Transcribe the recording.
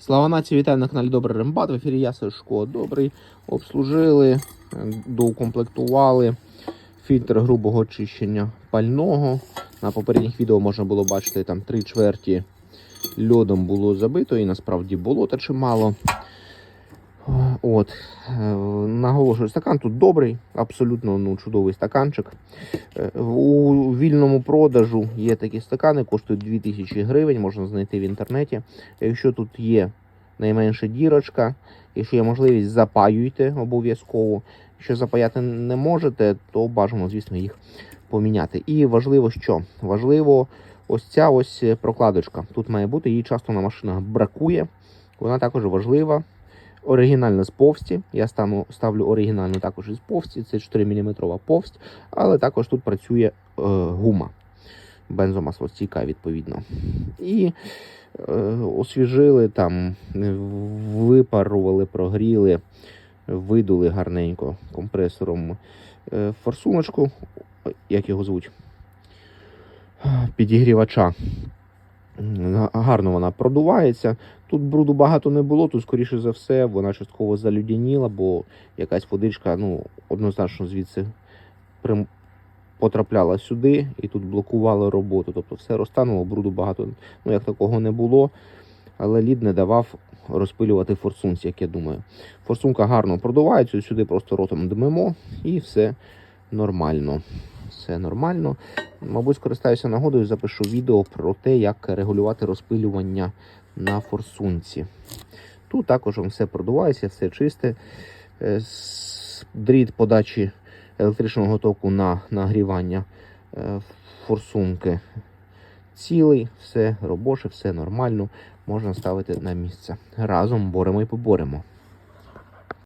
Слава нації, вітаю на каналі Добрий Рембат. В ефірі я Сашко. Добрий. Обслужили, е, доукомплектували фільтр грубого очищення пального. На попередніх відео можна було бачити там три чверті льодом було забито, і насправді болота чимало. От, е, наголошую, стакан тут добрий, абсолютно ну, чудовий стаканчик. Е, У вільному продажу є такі стакани, коштують 2000 гривень, можна знайти в інтернеті. Якщо тут є найменша дірочка, якщо є можливість, запаюйте обов'язково. Якщо запаяти не можете, то бажано, звісно, їх поміняти. І важливо що? Важливо ось ця ось прокладочка. Тут має бути, її часто на машинах бракує. Вона також важлива. Оригінальна з повсті. Я стану, ставлю оригінальну також із повсті. Це 4 мм повсть, але також тут працює е, гума. Бензомаслостійка, відповідно. І е, освіжили там, випарували, прогріли, видули гарненько компресором е, форсуночку, як його звуть, підігрівача. Га- Гарно вона продувається. Тут бруду багато не було, тут, скоріше за все, вона частково залюдяніла, бо якась водичка ну, однозначно звідси потрапляла сюди і тут блокувала роботу. Тобто все розтануло, бруду багато, ну як такого не було. Але лід не давав розпилювати форсунці, як я думаю. Форсунка гарно продувається, сюди просто ротом дмимо і все нормально. Все нормально. Мабуть, скористаюся нагодою, запишу відео про те, як регулювати розпилювання на форсунці. Тут також все продувається, все чисте. Е, Дріт подачі електричного току на нагрівання е, форсунки цілий, все робоче, все нормально. Можна ставити на місце. Разом боремо і поборемо.